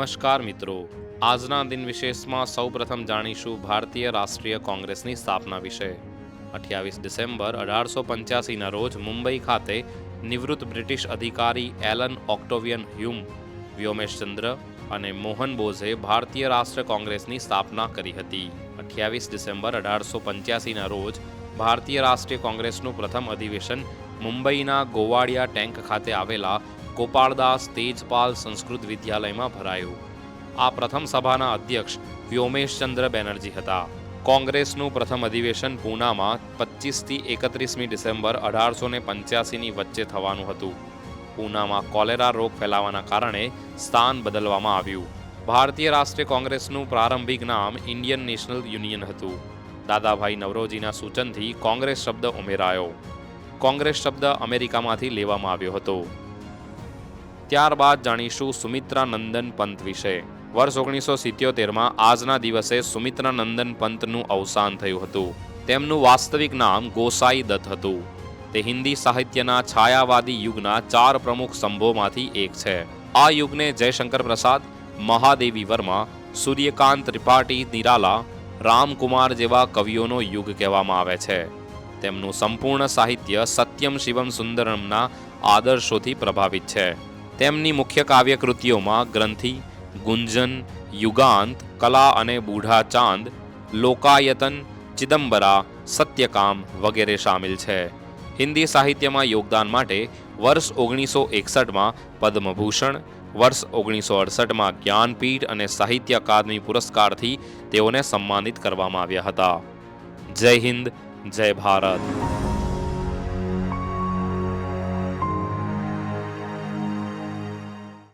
નમસ્કાર મિત્રો. આજના દિન વિશેષમાં સૌપ્રથમ જાણીશું ભારતીય રાષ્ટ્રીય કોંગ્રેસની સ્થાપના વિશે. અઠ્યાવીસ ડિસેમ્બર અઢારસો પંચ્યાસીના રોજ મુંબઈ ખાતે નિવૃત્ત બ્રિટિશ અધિકારી એલન ઓક્ટોવિયન હ્યુમ વ્યોમેશચંદ્ર અને મોહન બોઝે ભારતીય રાષ્ટ્ર કોંગ્રેસની સ્થાપના કરી હતી. અઠ્યાવીસ ડિસેમ્બર અઢારસો પંચ્યાસીના રોજ ભારતીય રાષ્ટ્રીય કોંગ્રેસનું પ્રથમ અધિવેશન મુંબઈના ગોવાડિયા ટેન્ક ખાતે આવેલા ગોપાળદાસ તેજપાલ સંસ્કૃત વિદ્યાલયમાં ભરાયું. આ પ્રથમ સભાના અધ્યક્ષ વ્યોમેશચંદ્ર બેનર્જી હતા. કોંગ્રેસનું પ્રથમ અધિવેશન પૂનામાં પચીસથી એકત્રીસમી ડિસેમ્બર અઢારસો ને પંચ્યાસીની વચ્ચે થવાનું હતું. પૂનામાં કોલેરા રોગ ફેલાવાના કારણે સ્થાન બદલવામાં આવ્યું. ભારતીય રાષ્ટ્રીય કોંગ્રેસનું પ્રારંભિક નામ ઇન્ડિયન નેશનલ યુનિયન હતું. દાદાભાઈ નવરોજીના સૂચનથી કોંગ્રેસ શબ્દ ઉમેરાયો. કોંગ્રેસ શબ્દ અમેરિકામાંથી લેવામાં આવ્યો હતો. ત્યારબાદ જાણીશું સુમિત્રા નંદન પંત વિશે. વર્ષ ઓગણીસો સિત્યોતેરમાં આજના દિવસે સુમિત્રા નંદન પંતનું અવસાન થયું હતું. તેમનું વાસ્તવિક નામ ગોસાઈ દત્ત હતું. તે હિન્દી સાહિત્યના છાયાવાદી યુગના ચાર પ્રમુખ સ્તંભોમાંથી એક છે. આ યુગને જયશંકર પ્રસાદ, મહાદેવી વર્મા, સૂર્યકાંત ત્રિપાઠી, નિરાલા, રામકુમાર જેવા કવિઓનો યુગ કહેવામાં આવે છે. તેમનું સંપૂર્ણ સાહિત્ય સત્યમ શિવમ સુંદરમના આદર્શોથી પ્રભાવિત છે. તેમની મુખ્ય કાવ્યકૃતિઓમાં ગ્રંથિ, ગુંજન, યુગાંત, કલા અને બૂઢા ચાંદ, લોકાયતન, ચિદમ્બરા, સત્યકામ વગેરે સામેલ છે. હિન્દી સાહિત્યમાં યોગદાન માટે વર્ષ ઓગણીસો એકસઠમાં પદ્મભૂષણ, વર્ષ ઓગણીસો અડસઠમાં જ્ઞાનપીઠ અને સાહિત્ય અકાદમી પુરસ્કારથી તેઓને સન્માનિત કરવામાં આવ્યા હતા. જય હિન્દ, જય ભારત.